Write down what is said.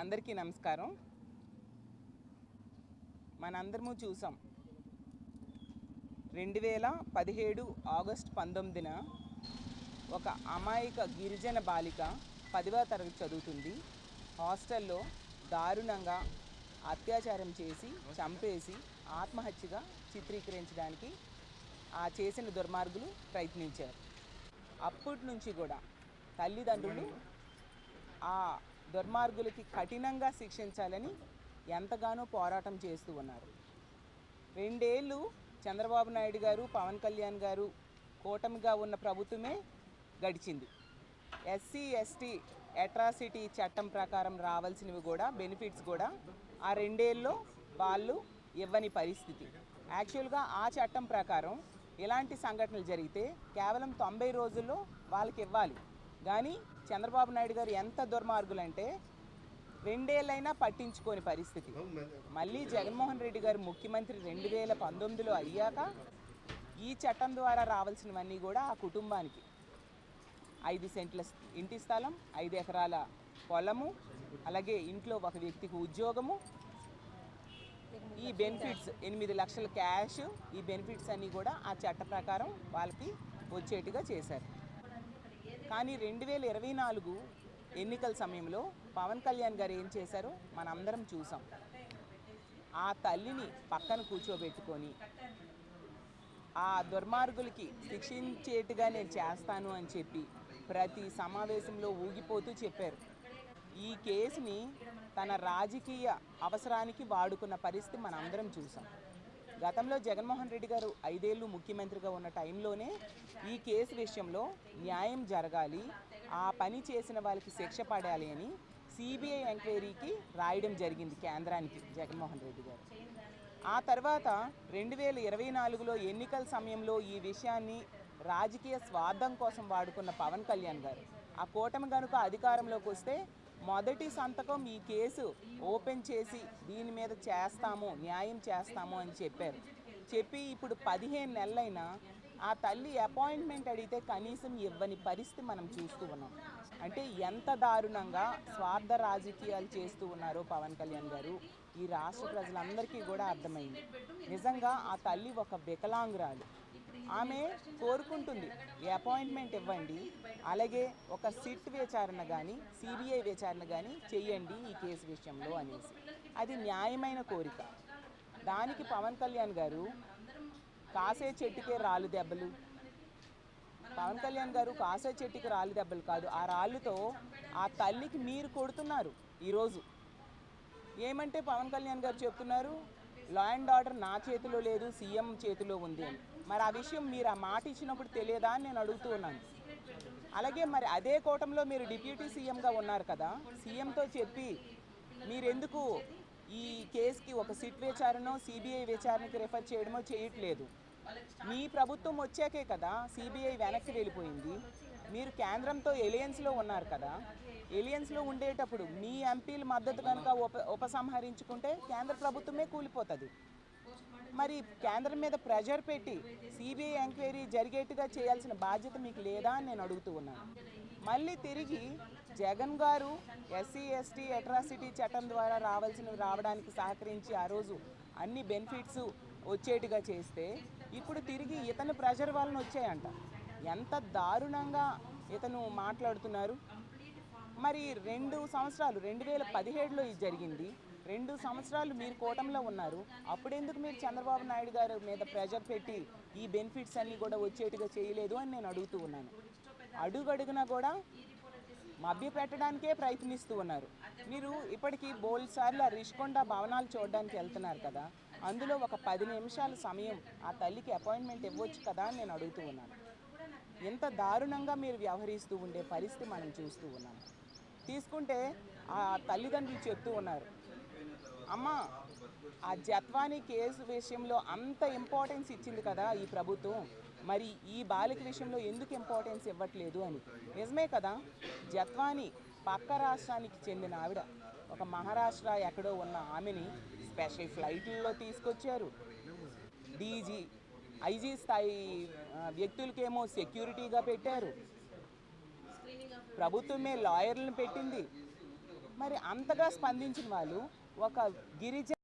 అందరికీ నమస్కారం. మనందరము చూసాం. రెండు వేల పదిహేడు ఆగస్ట్ పంతొమ్మిదిన ఒక అమాయక గిరిజన బాలిక పదవ తరగతి చదువుతుంది. హాస్టల్లో దారుణంగా అత్యాచారం చేసి చంపేసి ఆత్మహత్యగా చిత్రీకరించడానికి ఆ చేసిన దుర్మార్గులు ప్రయత్నించారు. అప్పటి నుంచి కూడా తల్లిదండ్రులు ఆ దుర్మార్గులకి కఠినంగా శిక్షించాలని ఎంతగానో పోరాటం చేస్తూ ఉన్నారు. రెండేళ్ళు చంద్రబాబు నాయుడు గారు పవన్ కళ్యాణ్ గారు కూటమిగా ఉన్న ప్రభుత్వమే గడిచింది. ఎస్సీ ఎస్టీ అట్రాసిటీ చట్టం ప్రకారం రావాల్సినవి కూడా బెనిఫిట్స్ కూడా ఆ రెండేళ్ళలో వాళ్ళు ఇవ్వని పరిస్థితి. యాక్చువల్గా ఆ చట్టం ప్రకారం ఇలాంటి సంఘటనలు జరిగితే కేవలం తొంభై రోజుల్లో వాళ్ళకి ఇవ్వాలి. కానీ చంద్రబాబు నాయుడు గారు ఎంత దుర్మార్గులంటే రెండేళ్ళైనా పట్టించుకోని పరిస్థితి. మళ్ళీ జగన్మోహన్ రెడ్డి గారు ముఖ్యమంత్రి రెండు వేల పంతొమ్మిదిలో అయ్యాక ఈ చట్టం ద్వారా రావాల్సినవన్నీ కూడా ఆ కుటుంబానికి. ఐదు సెంట్ల ఇంటి స్థలం ఐదు ఎకరాల పొలము అలాగే ఇంట్లో ఒక వ్యక్తికి ఉద్యోగము. ఈ బెనిఫిట్స్ ఎనిమిది లక్షల క్యాష్ ఈ బెనిఫిట్స్ అన్నీ కూడా ఆ చట్ట ప్రకారం వాళ్ళకి వచ్చేట్టుగా చేశారు. కానీ రెండు వేల ఇరవై నాలుగు ఎన్నికల సమయంలో పవన్ కళ్యాణ్ గారు ఏం చేశారో మనందరం చూసాం. ఆ తల్లిని పక్కన కూర్చోబెట్టుకొని ఆ దుర్మార్గులకి శిక్షించేట్టుగా నేను చేస్తాను అని చెప్పి ప్రతి సమావేశంలో ఊగిపోతూ చెప్పారు. ఈ కేసుని తన రాజకీయ అవసరానికి వాడుకున్న పరిస్థితి మనందరం అందరం చూసాం. గతంలో జగన్మోహన్ రెడ్డి గారు ఐదేళ్ళు ముఖ్యమంత్రిగా ఉన్న టైంలోనే ఈ కేసు విషయంలో న్యాయం జరగాలి ఆ పని చేసిన వాళ్ళకి శిక్ష పడాలి అని సిబిఐ ఎంక్వైరీకి రాయడం జరిగింది కేంద్రానికి జగన్మోహన్ రెడ్డి గారు. ఆ తర్వాత రెండు వేల ఇరవై నాలుగులో ఎన్నికల సమయంలో ఈ విషయాన్ని రాజకీయ స్వార్థం కోసం వాడుకున్న పవన్ కళ్యాణ్ గారు. ఆ కూటమి కనుక అధికారంలోకి వస్తే మొదటి సంతకం ఈ కేసు ఓపెన్ చేసి దీని మీద చేస్తాము న్యాయం చేస్తాము అని చెప్పారు. చెప్పి ఇప్పుడు పదిహేను నెలలైనా ఆ తల్లి అపాయింట్మెంట్ అడిగితే కనీసం ఇవ్వని పరిస్థితి మనం చూస్తూ ఉన్నాం. అంటే ఎంత దారుణంగా స్వార్థ రాజకీయాలు చేస్తూ ఉన్నారో పవన్ కళ్యాణ్ గారు. ఈ రాష్ట్ర ప్రజలందరికీ కూడా అర్థమైంది. నిజంగా ఆ తల్లి ఒక వికలాంగురాలు. ఆమె కోరుకుంటుంది. అపాయింట్మెంట్ ఇవ్వండి. అలాగే ఒక సిట్ విచారణ కానీ సిబిఐ విచారణ కానీ చెయ్యండి ఈ కేసు విషయంలో అనేసి. అది న్యాయమైన కోరిక. దానికి పవన్ కళ్యాణ్ గారు కాసే చెట్టుకే రాళ్ళు దెబ్బలు. పవన్ కళ్యాణ్ గారు కాసే చెట్టుకి రాళ్ళు దెబ్బలు కాదు. ఆ రాళ్ళుతో ఆ తల్లికి మీరు కొడుతున్నారు ఈరోజు. ఏమంటే పవన్ కళ్యాణ్ గారు చెప్తున్నారు లా అండ్ ఆర్డర్ నా చేతిలో లేదు సీఎం చేతిలో ఉంది అని. మరి ఆ విషయం మీరు ఆ మాట ఇచ్చినప్పుడు తెలియదా అని నేను అడుగుతూ ఉన్నాను. అలాగే మరి అదే కోటంలో మీరు డిప్యూటీ సీఎంగా ఉన్నారు కదా సీఎంతో చెప్పి మీరెందుకు ఈ కేసుకి ఒక సిట్ విచారణో సిబిఐ విచారణకి రెఫర్ చేయడమో చేయట్లేదు. మీ ప్రభుత్వం వచ్చాకే కదా సిబిఐ వెనక్కి వెళ్ళిపోయింది. మీరు కేంద్రంతో ఎలియన్స్లో ఉన్నారు కదా ఎలియన్స్లో ఉండేటప్పుడు మీ ఎంపీల మద్దతు కనుక ఉప ఉపసంహరించుకుంటే కేంద్ర ప్రభుత్వమే కూలిపోతుంది. మరి కేంద్రం మీద ప్రెషర్ పెట్టి సిబిఐ ఎంక్వైరీ జరిగేట్టుగా చేయాల్సిన బాధ్యత మీకు లేదా అని నేను అడుగుతూ ఉన్నాను. మళ్ళీ తిరిగి జగన్ గారు ఎస్సీ ఎస్టీ అట్రాసిటీ చట్టం ద్వారా రావాల్సినవి రావడానికి సహకరించి ఆ రోజు అన్ని బెనిఫిట్స్ వచ్చేట్టుగా చేస్తే ఇప్పుడు తిరిగి ఇతను ప్రెషర్ వలన వచ్చాయంట. ఎంత దారుణంగా ఇతను మాట్లాడుతున్నారు. మరి రెండు సంవత్సరాలు రెండు వేల పదిహేడులో ఇది జరిగింది. రెండు సంవత్సరాలు మీరు కూటమిలో ఉన్నారు. అప్పుడెందుకు మీరు చంద్రబాబు నాయుడు గారి మీద ప్రెజర్ పెట్టి ఈ బెనిఫిట్స్ అన్నీ కూడా వచ్చేట్టుగా చేయలేదు అని నేను అడుగుతూ ఉన్నాను. అడుగడుగునా కూడా మభ్య పెట్టడానికే ప్రయత్నిస్తూ ఉన్నారు. మీరు ఇప్పటికీ బోల్సార్లు రిష్కొండ ఆ భవనాలు చూడడానికి వెళ్తున్నారు కదా అందులో ఒక పది నిమిషాల సమయం ఆ తల్లికి అపాయింట్మెంట్ ఇవ్వచ్చు కదా అని నేను అడుగుతూ ఉన్నాను. ఎంత దారుణంగా మీరు వ్యవహరిస్తూ ఉండే పరిస్థితి మనం చూస్తూ ఉన్నాం. తీసుకుంటే ఆ తల్లిదండ్రులు చెప్తూ ఉన్నారు అమ్మ ఆ జత్వానీ కేసు విషయంలో అంత ఇంపార్టెన్స్ ఇచ్చింది కదా ఈ ప్రభుత్వం. మరి ఈ బాలిక విషయంలో ఎందుకు ఇంపార్టెన్స్ ఇవ్వట్లేదు అని. నిజమే కదా జత్వాని పక్క రాష్ట్రానికి చెందిన ఆవిడ ఒక మహారాష్ట్ర ఎక్కడో ఉన్న ఆమెని స్పెషల్ ఫ్లైట్లలో తీసుకొచ్చారు. డీజీ ఐజీ స్థాయి వ్యక్తులకేమో సెక్యూరిటీగా పెట్టారు. ప్రభుత్వమే లాయర్లను పెట్టింది. మరి అంతగా స్పందించిన వాళ్ళు ఒక గిరిజన